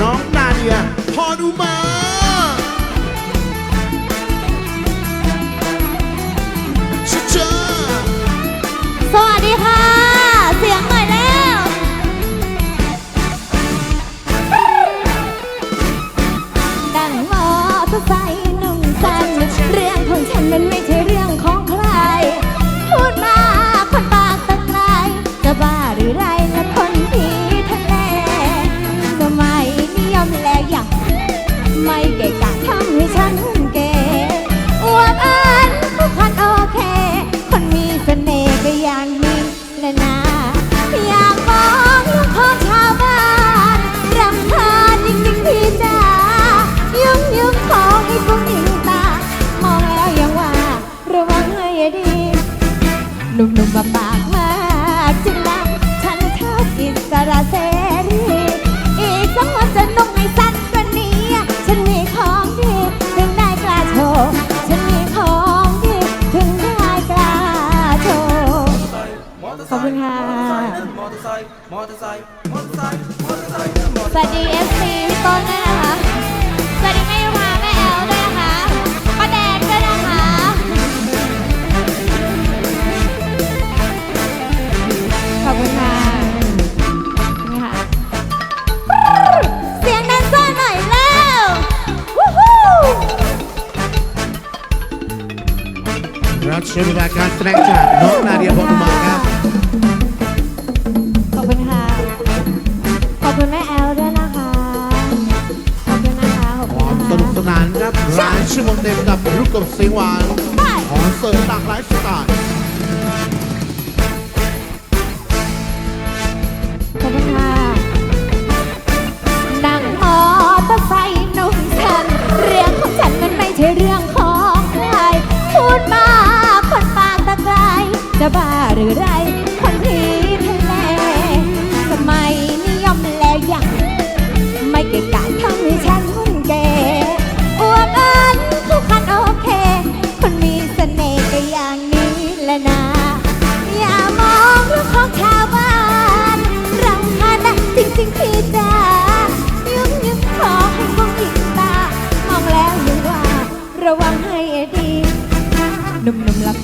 น้องนาเดีย พอดูมาชิชาสวัสดีค่ะ เสียงหน่อยแล้ว ดังมอเตอร์ไซค์ หนุ่มๆมาปากมากจริงนะฉันชอบอิสระเสรีอีกสักวันจะนุ่งให้สั้นกว่านี้ ฉันมีของดีถึงได้กล้าโชว์ฉันมีของดีถึงได้กล้าโชว์ขอบคุณค่ะมอเตอร์ไรับชมรายการแสดงจากน้องนาเดียพอดูมาครับ ขอบคุณค่ะ ขอบคุณแม่แอลด้วยนะคะ ขอบคุณนะคะ ขอบคคุณวามนะสนุกสคะนานครับร้านชั่วโมงเต็มกับรูปกับเสียงหวานของเสิร์ฟหลากหลายสไตล์ ไรคนที่ทะเลสมัยนิยมแล้วอย่างไม่เก่งกาจทำให้ฉันหุ่นเก๋อวบอันทุกคันโอเค คนมีเสน่ห์ก็อย่างนี้แหละนะอย่ามองเรื่องของชาวบ้านรำคาญนะจริงๆพี่จ๋ายุ่งยุ่งขอให้พวกหญิงตามองแล้วยังว่า ระวังให้ดีนุ่มๆหลับ